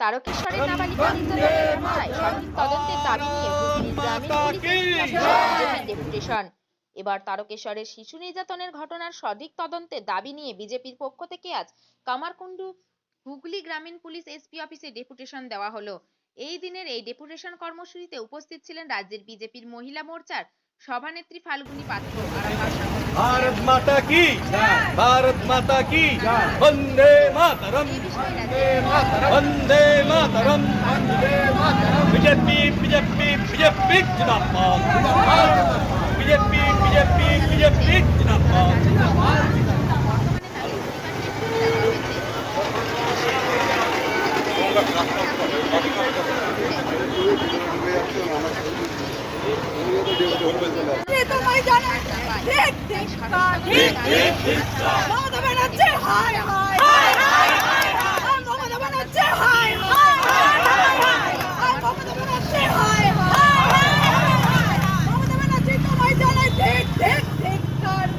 তারকেশ্বরের নাবালিকা নির্যাতনের ঘটনায় সঠিক তদন্তের দাবি নিয়ে গ্রামীণ ডেপুটেশন। এবার তারকেশ্বরের শিশু নির্যাতনের ঘটনার সঠিক তদন্তের দাবি নিয়ে বিজেপির পক্ষ থেকে আজ কামারকুণ্ডু হুগলি গ্রামীণ পুলিশ এসপি অফিসে ডেপুটেশন দেওয়া হলো। এই দিনের এই ডেপুটেশন কর্মসূচিতে উপস্থিত ছিলেন রাজ্যের বিজেপির মহিলা মোর্চার সভানেত্রী ফাল্গুনী পাত্র। আরামবাগ भारत माता की भारत माता की Vande Mataram. Vande Mataram. BJP BJP BJP जिंदाबाद। बीजेपी बीजेपी बीजेपी जिंदाबाद। Gracias. হয়েছে তোমায় জানাই ঠিক ঠিক ঠিক ঠিক মমতা ব্যানার্জি হায় হায় আর মমতা ব্যানার্জি হায় হায় আর মমতা ব্যানার্জি হায় হায় মমতা ব্যানার্জি তোমায় জানাই ঠিক ঠিক ঠিক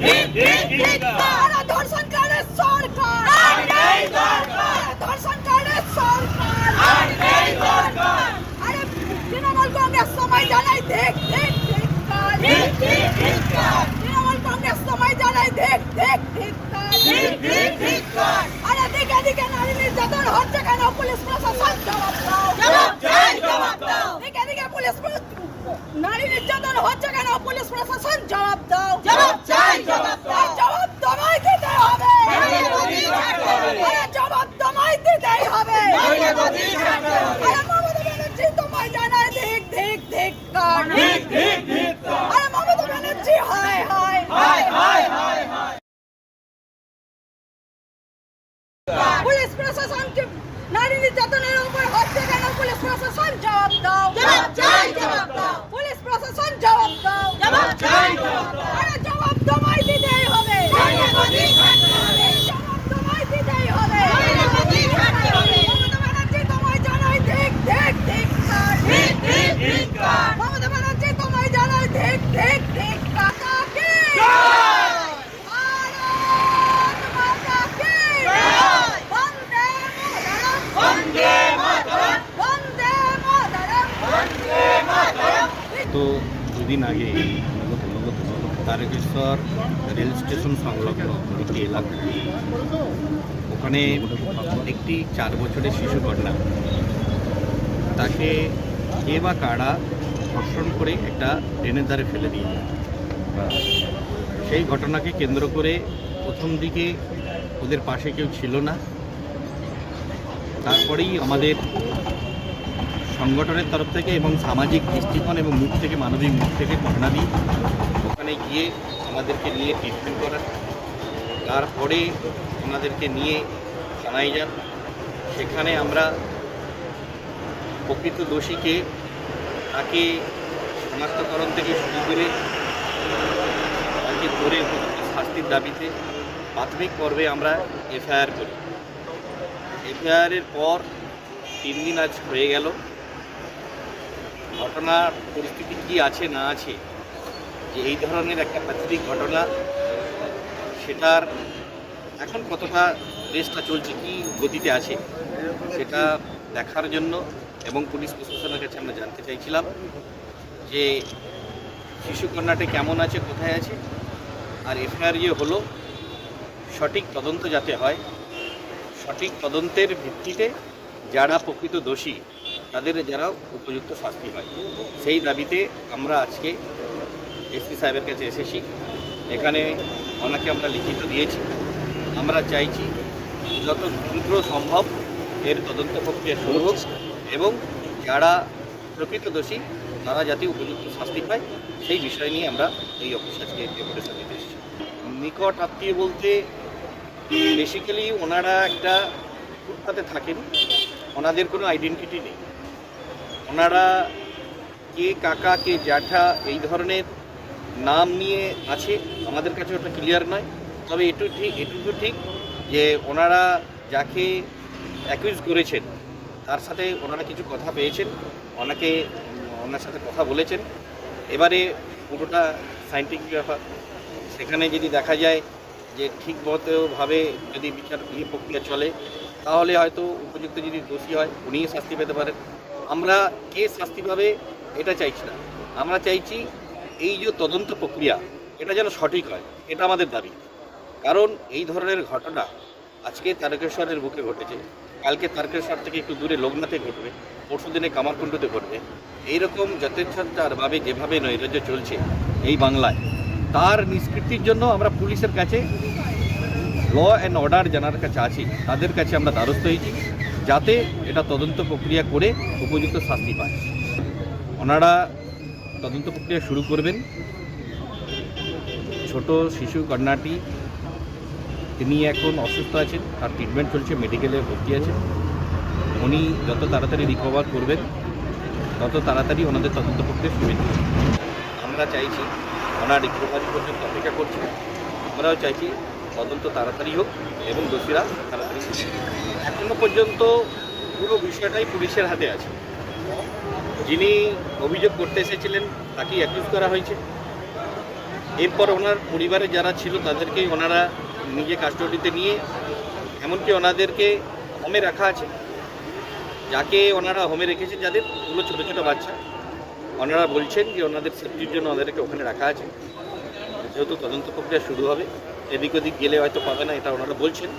ঠিক ঠিক ঠিক আর ধর্ষণকারীর সরকার আর নেই দরকার ধর্ষণকারীর সরকার আর নেই দরকার আরে তৃণমূল কংগ্রেস সময় জানাই দেখ দেখ দেখ ঠিক ঠিক ঠিক তৃণমূল কংগ্রেস সময় জানাই দেখ দেখ ঠিক ঠিক ঠিক ঠিক আরে দিকে দিকে নারী নির্যাতন হচ্ছে কেন পুলিশ প্রশাসন জবাব দাও দিকে দিকে পুলিশ নারী নির্যাতন হচ্ছে কেন পুলিশ প্রশাসন জবাব দাও জবাব চাই জবাব দাও জবাব তোমায় দিতে হবে জবাব তোমায় দিতেই হবে আরে মমতা ব্যানার্জি তোমায় জানায় ঠিক ঠিক ঠিক কার ঠিক ঠিক ঠিক আরে মমতা ব্যানার্জি হায় হায় হায় হায় হায় পুলিশ প্রশাসনকে নারী নির্যাতনের উপর হচ্ছে কেন পুলিশ প্রশাসন জবাব দাও জবাব চাই জবাব দাও পুলিশ প্রশাসন জবাব দাও জবাব চাই জবাব দাও আরে জবাব তোমায় দিতেই হবে জবাব তোমায় দিতেই হবে মমতা ব্যানার্জি তোমায় জানাই ঠিক ঠিক ঠিক কার ঠিক ঠিক ঠিক মমতা ব্যানার্জি তোমায় জানাই ঠিক ঠিক ঠিক কাকা কি ভারত মাতা কি বন্দে মাতরম বন্দে মাতরম বন্দে মাতরম তো দুদিন আগে তারকেশ্বর রেল স্টেশন সংলগ্ন একটি এলাকা ওখানে একটি চার বছরের শিশু কন্যা, তাকে কে বা কারা ধর্ষণ করে একটা ট্রেনের ধারে ফেলে দিয়ে। সেই ঘটনাকে কেন্দ্র করে প্রথম দিকে ওদের পাশে কেউ ছিল না তারপরেই আমাদের সংগঠনের তরফ থেকে এবং সামাজিক দৃষ্টিকোণ এবং মুখ থেকে, মানবিক মুখ থেকে ঘটনা দিই ওখানে গিয়ে আমাদেরকে নিয়ে ট্রিটমেন্ট করার। তারপরে ওনাদেরকে নিয়ে থানায় যান সেখানে আমরা প্রকৃত দোষীকে তাকে শনাক্তকরণ থেকে শুরু করে তাকে ধরে শাস্তির দাবিতে প্রাথমিক পর্বে আমরা এফআইআর করি। এফআইআরের পর তিন দিন আজ হয়ে গেল। ঘটনার পরিস্থিতি কি আছে, না আছে, যে এই ধরনের একটা প্রাকৃতিক ঘটনা, সেটার এখন কতটা রেসটা চলছে, কি গতিতে আছে, সেটা দেখার জন্য এবং পুলিশ প্রশাসনের কাছে আমরা জানতে চাইছিলাম যে শিশুকন্যাটা কেমন আছে, কোথায় আছে, আর এফআইআর যে হলো, সঠিক তদন্ত যাতে হয়, সঠিক তদন্তের ভিত্তিতে যারা প্রকৃত দোষী তাদের যারা উপযুক্ত শাস্তি হয়। সেই দাবিতে আমরা আজকে এসপি সাহেবের কাছে এসেছি। এখানে ওনাকে আমরা লিখিত দিয়েছি। আমরা চাইছি যত দ্রুত সম্ভব এর তদন্ত প্রক্রিয়া শুরু হোক এবং যারা প্রকৃত দোষী, তারা যাতে উপযুক্ত শাস্তি পায়, সেই বিষয় নিয়ে আমরা এই অফিসে আজকে ডেপুটেশন দিতে এসেছি। নিকট আত্মীয় বলতে বেসিক্যালি ওনারা একটা ফুটপাতে থাকেন। ওনাদের কোনো আইডেন্টিটি নেই। ওনারা কে কাকা, কে জ্যাঠা, এই ধরনের নাম নিয়ে আছে। আমাদের কাছে ওটা ক্লিয়ার নয়। তবে এটু ঠিক, এটুকু ঠিক যে ওনারা যাকে অ্যাকিউজ করেছেন, তার সাথে ওনারা কিছু কথা পেয়েছেন, ওনাকে, ওনার সাথে কথা বলেছেন। এবারে পুরোটা সাইন্টিফিক ব্যাপার। সেখানে যদি দেখা যায় যে ঠিক মতোভাবে যদি বিচার প্রক্রিয়া চলে, তাহলে হয়তো উপযুক্ত যদি দোষী হয় উনিই শাস্তি পেতে পারেন। আমরা কে শাস্তি পাবে, এটা চাইছি না। আমরা চাইছি এই যে তদন্ত প্রক্রিয়া, এটা যেন সঠিক হয়, এটা আমাদের দাবি। কারণ এই ধরনের ঘটনা আজকে তারকেশ্বরের বুকে ঘটেছে। কালকে তারকেশ্বর থেকে একটু দূরে লোকনাথে ঘটবে, পরশু দিনে কামারকুণ্ডতে ঘটবে। এইরকম যথেচ্ছাচারভাবে যেভাবে নৈরাজ্য চলছে এই বাংলায়, তার নিষ্কৃতির জন্য আমরা পুলিশের কাছে ল অ্যান্ড অর্ডার জানার কাছে আছি, তাদের কাছে আমরা দ্বারস্থ হয়েছি। যাতে এটা তদন্ত প্রক্রিয়া করে উপযুক্ত শাস্তি পায়। ওনারা তদন্ত প্রক্রিয়া শুরু করবেন। ছোট শিশু কন্যাটি, তিনি এখন অসুস্থ আছেন, তার ট্রিটমেন্ট চলছে মেডিকেলে ভর্তি আছে উনি যত তাড়াতাড়ি রিকভার করবেন, তত তাড়াতাড়ি ওনাদের তদন্ত শুরু হবে। আমরা চাইছি ওনার রিকভারি পর্যন্ত অপেক্ষা করছি। আমরাও চাইছি তদন্ত তাড়াতাড়ি হোক এবং দোষীরা তাড়াতাড়ি এখনও পর্যন্ত পুরো বিষয়টাই পুলিশের হাতে আছে। যিনি অভিযোগ করতে এসেছিলেন, তাকেই অ্যাকিউজ করা হয়েছে। এরপর ওনার পরিবারে যারা ছিল, তাদেরকেই ওনারা নিজে কাস্টডিতে নিয়ে, এমনকি ওনাদেরকে হোমে রাখা আছে। যাকে ওনারা হোমে রেখেছেন যাদের ওগুলো ছোটো ছোটো বাচ্চা, ওনারা বলছেন যে ওনাদের সেফটির জন্য ওদেরকে ওখানে রাখা আছে। যেহেতু তদন্ত প্রক্রিয়া শুরু হবে, এদিক ওদিক গেলে হয়তো পাবে না, এটা ওনারা বলছেন।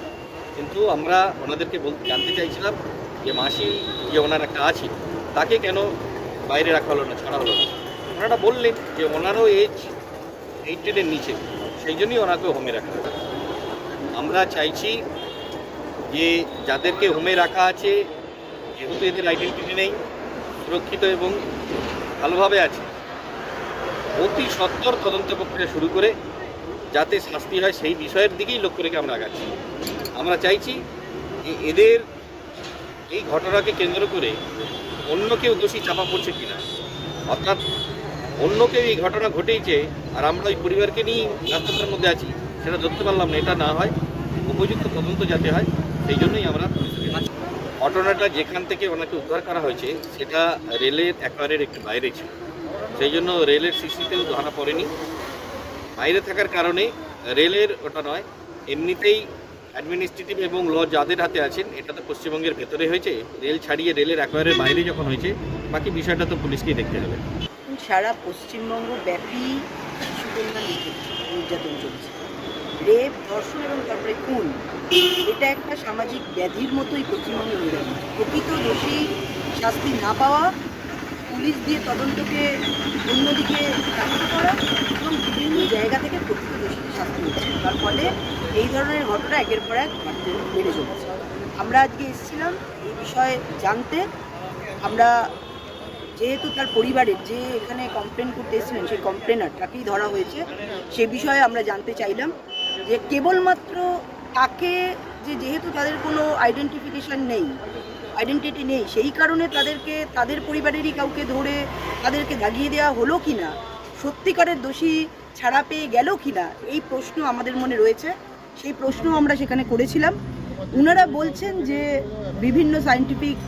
কিন্তু আমরা ওনাদেরকে বলতে জানতে চাইছিলাম যে মাসি যে ওনার একটা আছে, তাকে কেন বাইরে রাখা হলো না, ছাড়া হলো না? ওনারা বললেন যে ওনারও এজ এইটিনের নিচে, সেই জন্যই ওনাকে হোমে রাখা আমরা চাইছি যে যাদেরকে হোমে রাখা আছে, যেহেতু এদের আইডেন্টিটি নেই, সুরক্ষিত এবং ভালোভাবে আছে অতি সত্তর তদন্ত প্রক্রিয়া শুরু করে যাতে শাস্তি হয় সেই বিষয়ের দিকেই লক্ষ্য রেখে আমরা আগাচ্ছি। আমরা চাইছি যে এদের এই ঘটনাকে কেন্দ্র করে অন্য কেউ দোষী চাপা পড়ছে কিনা। অর্থাৎ অন্য কেউ এই ঘটনা ঘটেইছে আর আমরা ওই পরিবারকে নিয়েই রাস্তাটার মধ্যে আছি, সেটা ধরতে পারলাম না, এটা না হয়, উপযুক্ত তদন্ত যাতে হয়, সেই জন্যই আমরা ঘটনাটা যেখান থেকে ওনাকে উদ্ধার করা হয়েছে, সেটা রেলের একবারের একটু বাইরে ছিল। সেই জন্য রেলের সিসিতেও ধরা পড়েনি। বাইরে থাকার কারণে রেলের ওটা নয়, এমনিতেই অ্যাডমিনিস্ট্রেটিভ এবং ল যাদের হাতে আছেন, এটা তো পশ্চিমবঙ্গের ভেতরে হয়েছে, রেল ছাড়িয়ে রেলের একবারের বাইরে যখন হয়েছে, বাকি বিষয়টা তো পুলিশকেই দেখতে হবে। সারা পশ্চিমবঙ্গ ব্যাপী শিশু কন্যা নির্যাতন চলছে। রেপ, ধর্ষণ এবং তারপরে খুন, এটা একটা সামাজিক ব্যাধির মতোই পশ্চিমবঙ্গে হয়ে প্রকৃত দোষী শাস্তি না পাওয়া পুলিশ দিয়ে তদন্তকে অন্যদিকে চাকরি করা এবং বিভিন্ন জায়গা থেকে প্রকৃত দোষীকে শাস্তি হচ্ছে তার ফলে এই ধরনের ঘটনা একের পর এক বেড়ে চলেছে। আমরা আজকে এসেছিলাম এই বিষয়ে জানতে। আমরা যেহেতু তার পরিবারের যে এখানে কমপ্লেন করতে এসেছিলেন, সেই কমপ্লেনার তাকেই ধরা হয়েছে। সে বিষয়ে আমরা জানতে চাইলাম যে কেবলমাত্র তাকে যে যেহেতু তাদের কোনো আইডেন্টিফিকেশন নেই আইডেন্টিটি নেই, সেই কারণে তাদেরকে, তাদের পরিবারেরই কাউকে ধরে তাদেরকে দাগিয়ে দেওয়া হলো কি না, সত্যিকারের দোষী ছাড়া পেয়ে গেল কি না, এই প্রশ্ন আমাদের মনে রয়েছে। সেই প্রশ্ন আমরা সেখানে করেছিলাম। ওনারা বলছেন যে বিভিন্ন সায়েন্টিফিক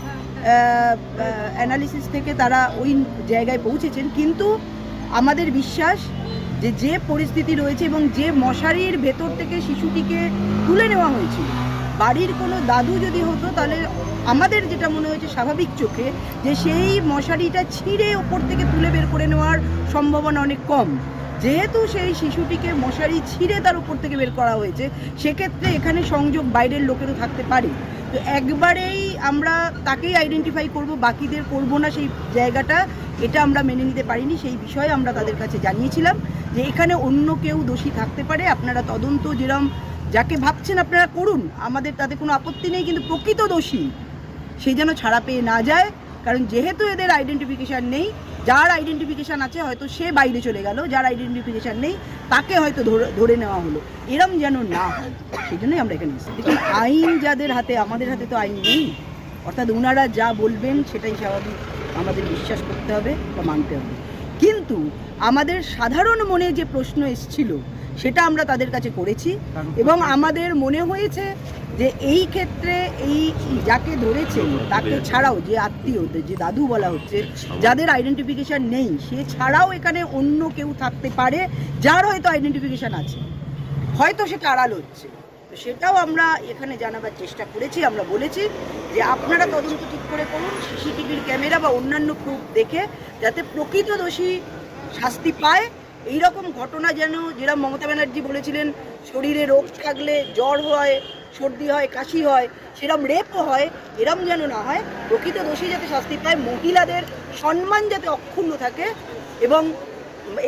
অ্যানালিসিস থেকে তারা ওই জায়গায় পৌঁছেছেন। কিন্তু আমাদের বিশ্বাস যে যে পরিস্থিতি রয়েছে এবং যে মশারির ভেতর থেকে শিশুটিকে তুলে নেওয়া হয়েছিল বাড়ির কোনো দাদু যদি হতো, তাহলে আমাদের যেটা মনে হয়েছে স্বাভাবিক চোখে, যে সেই মশারিটা ছিঁড়ে ওপর থেকে তুলে বের করে নেওয়ার সম্ভাবনা অনেক কম। যেহেতু সেই শিশুটিকে মশারি ছিঁড়ে তার উপর থেকে বের করা হয়েছে, সেক্ষেত্রে এখানে সংযোগ বাইরের লোকেরও থাকতে পারে। তো একবারেই আমরা তাকেই আইডেন্টিফাই করব, বাকিদের করব না সেই জায়গাটা, এটা আমরা মেনে নিতে পারিনি, সেই বিষয়ে আমরা তাদের কাছে জানিয়েছিলাম যে এখানে অন্য কেউ দোষী থাকতে পারে। আপনারা তদন্ত যেরম যাকে ভাবছেন আপনারা করুন, আমাদের তাতে কোনো আপত্তি নেই, কিন্তু প্রকৃত দোষী সেই যেন ছাড়া পেয়ে না যায়। কারণ যেহেতু এদের আইডেন্টিফিকেশান নেই, যার আইডেন্টিফিকেশান আছে হয়তো সে বাইরে চলে গেল, যার আইডেন্টিফিকেশান নেই, তাকে হয়তো ধরে নেওয়া হলো। এরম যেন না হয়, সেই জন্যই আমরা এখানে দেখুন, আইন যাদের হাতে, আমাদের হাতে তো আইন নেই। অর্থাৎ ওনারা যা বলবেন, সেটাই স্বাভাবিক। আমাদের বিশ্বাস করতে হবে বা মানতে হবে। কিন্তু আমাদের সাধারণ মনে যে প্রশ্ন এসছিল সেটা আমরা তাদের কাছে করেছি এবং আমাদের মনে হয়েছে যে এই ক্ষেত্রে এই যাকে ধরেছেন তাকে ছাড়াও যে আত্মীয় যে দাদু বলা হচ্ছে যাদের আইডেন্টিফিকেশন নেই সে ছাড়াও এখানে অন্য কেউ থাকতে পারে যার হয়তো আইডেন্টিফিকেশন আছে। হয়তো সেটা আড়াল হচ্ছে। তো সেটাও আমরা এখানে জানাবার চেষ্টা করেছি আমরা বলেছি। যে আপনারা তদন্ত ঠিক করে করুন সিসিটিভির ক্যামেরা বা অন্যান্য প্রুফ দেখে যাতে প্রকৃত দোষী শাস্তি পায়। এই রকম ঘটনা যেন যেরকম মমতা ব্যানার্জি বলেছিলেন, শরীরে রোগ থাকলে জ্বর হয়, সর্দি হয়, কাশি হয় সেরম রেপও হয় এরম যেন না হয় প্রকৃত দোষী যাতে শাস্তি পায়, মহিলাদের সম্মান যাতে অক্ষুণ্ণ থাকে এবং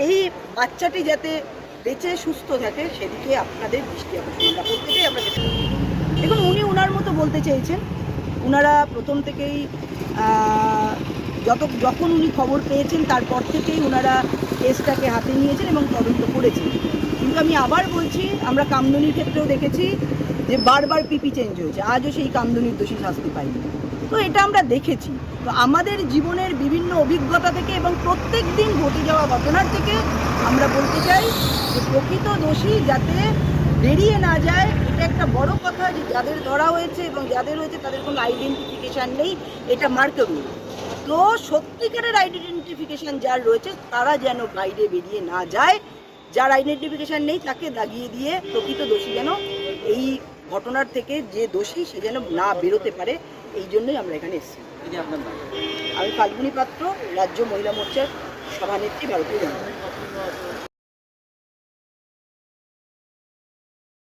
এই বাচ্চাটি যাতে বেঁচে সুস্থ থাকে, সেদিকে আপনাদের দৃষ্টি আকর্ষণ। আমরা প্রত্যেকেই আমরা দেখুন, উনি ওনার মতো বলতে চেয়েছেন। ওনারা প্রথম থেকেই যত, যখন উনি খবর পেয়েছেন, তারপর থেকেই ওনারা কেসটাকে হাতে নিয়েছেন এবং তদন্ত করেছেন। কিন্তু আমি আবার বলছি, আমরা কামদুনির ক্ষেত্রেও দেখেছি যে বারবার পিপি চেঞ্জ হয়েছে। আজও সেই কামদুনির দোষী শাস্তি পাইনি। তো এটা আমরা দেখেছি। তো আমাদের জীবনের বিভিন্ন অভিজ্ঞতা থেকে এবং প্রত্যেক দিন ঘটে যাওয়া ঘটনার থেকে আমরা বলতে চাই যে প্রকৃত দোষী যাতে বেরিয়ে না যায় এটা একটা বড় কথা যে যাদের ধরা হয়েছে এবং যাদের হয়েছে তাদের কোনো আইডেন্টিফিকেশান নেই এটা মার্কেবল তো সত্যিকারের আইডেন্টিফিকেশান যার রয়েছে তারা যেন বাইরে বেরিয়ে না যায় যার আইডেন্টিফিকেশান নেই তাকে দাগিয়ে দিয়ে প্রকৃত দোষী যেন এই ঘটনার থেকে যে দোষী সে যেন না বেরোতে পারে এই জন্যই আমরা এখানে এসেছি। আমি ফাল্গুনী পাত্র রাজ্য মহিলা মোর্চার সভানেত্রী ভারতীয় জনতা।